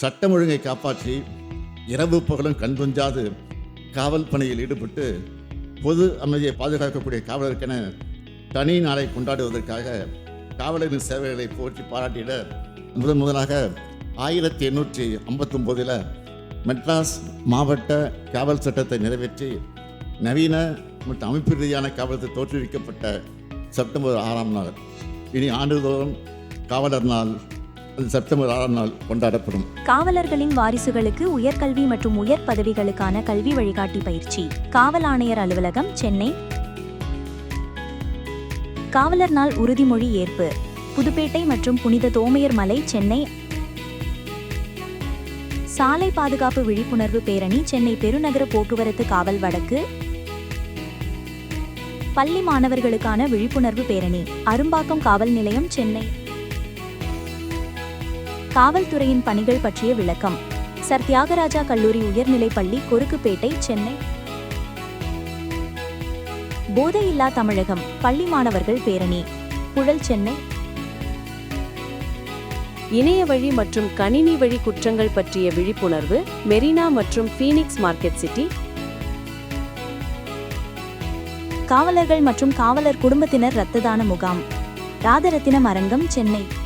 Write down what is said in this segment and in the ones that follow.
சட்டம் ஒழுங்கை காப்பாற்றி இரவு பகலும் கண்துஞ்சாது காவல் பணியில் ஈடுபட்டு பொது அமைதியை பாதுகாக்கக்கூடிய காவலருக்கென தனி நாளை கொண்டாடுவதற்காக காவலரின் சேவைகளை போற்றி பாராட்டிட முதன் முதலாக ஆயிரத்தி எண்ணூற்றி ஐம்பத்தொம்போதில் மெட்ராஸ் மாவட்ட காவல் சட்டத்தை நிறைவேற்றி நவீன மற்றும் அமைப்பு ரீதியான காவலத்தை தோற்றுவிக்கப்பட்ட செப்டம்பர் ஆறாம் நாள். இனி ஆண்டுதோறும் காவலர் நாள் செப்டம்பர் ஆறாம் நாள் கொண்டாடப்படும். காவலர்களின் வாரிசுகளுக்கு உயர்கல்வி மற்றும் உயர் பதவிகளுக்கான கல்வி வழிகாட்டி பயிற்சி. காவல் ஆணையர் அலுவலகம் சென்னை. காவலர் நாள் உறுதிமொழி ஏற்பு. புதுப்பேட்டை மற்றும் புனித தோமையர் மலை சென்னை. சாலை பாதுகாப்பு விழிப்புணர்வு பேரணி சென்னை பெருநகர போக்குவரத்து காவல் வடக்கு. பள்ளி மாணவர்களுக்கான விழிப்புணர்வு பேரணி அரும்பாக்கம் காவல் நிலையம் சென்னை. காவல்துறையின் பணிகள் பற்றிய விளக்கம். சர். தியாகராஜா கல்லூரி உயர்நிலைப் பள்ளி கொருக்குப்பேட்டை சென்னை. போதையில்லா தமிழகம் பள்ளி மாணவர்கள் பேரணி புழல் சென்னை. இணைய வழி மற்றும் கணினி வழி குற்றங்கள் பற்றிய விழிப்புணர்வு மெரினா மற்றும் ஃபீனிக்ஸ் மார்க்கெட் சிட்டி. காவலர்கள் மற்றும் காவலர் குடும்பத்தினர் இரத்த தான முகாம் ராதரத்தினம் அரங்கம் சென்னை.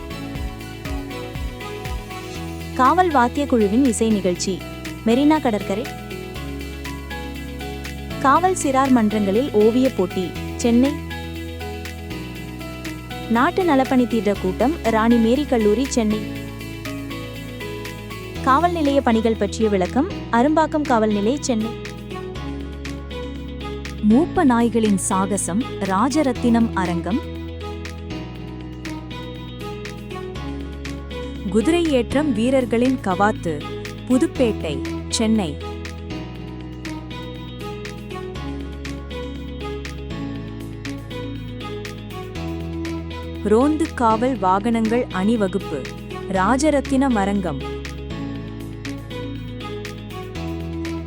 காவல் வாத்திய குழுவின் இசை நிகழ்ச்சி. மெரினா கடற்கரை. காவல் சிறார் மன்றங்களில் ஓவியப் போட்டி சென்னை. நாட்டு நலப்பணி தீட்ட கூட்டம் ராணி மேரி கல்லூரி சென்னை. காவல் நிலைய பணிகள் பற்றிய விளக்கம் அரும்பாக்கம் காவல் நிலைய சென்னை. மூப்ப நாய்களின் சாகசம் ராஜரத்தினம் அரங்கம் குதிரை ஏற்றம் வீரர்களின் கவாத்து புதுப்பேட்டை சென்னை. ரோந்து காவல் வாகனங்கள் அணிவகுப்பு ராஜரத்தின மரங்கம்.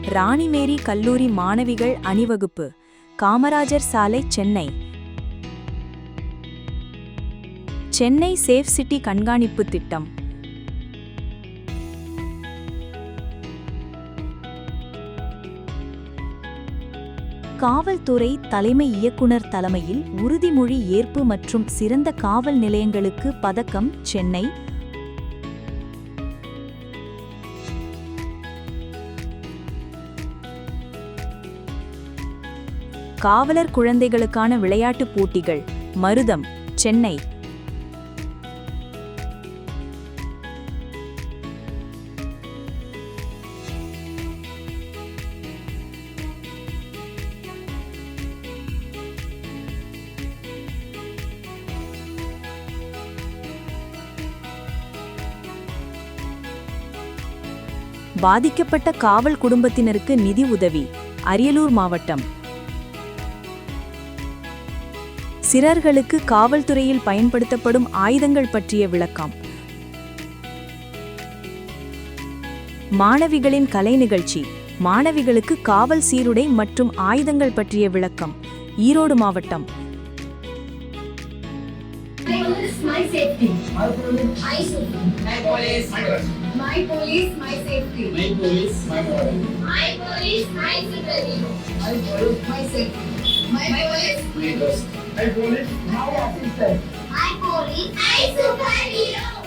ராணிமேரி கல்லூரி மாணவிகள் அணிவகுப்பு காமராஜர் சாலை சென்னை. சென்னை சேஃப் சிட்டி கண்காணிப்பு திட்டம். காவல்துறை தலைமை இயக்குனர் தலைமையில் உறுதிமொழி ஏற்பு மற்றும் சிறந்த காவல் நிலையங்களுக்கு பதக்கம் சென்னை. காவலர் குழந்தைகளுக்கான விளையாட்டுப் போட்டிகள் மருதம் சென்னை. பாதிக்கப்பட்ட காவல் குடும்பத்தினருக்கு நிதி உதவி. அரியலூர் மாவட்டம். சிறார்களுக்கு காவல்துறையில் பயன்படுத்தப்படும் ஆயுதங்கள் பற்றிய விளக்கம். மாணவிகளின் கலை நிகழ்ச்சி. மாணவிகளுக்கு காவல் சீருடை மற்றும் ஆயுதங்கள் பற்றிய விளக்கம். ஈரோடு மாவட்டம். My police, my safety. My police, My safety. my police, my police, my safety. My police, my moral. My police, my security. My police, My safety. My police, my trust. My police, my assistant. my police, my superhero.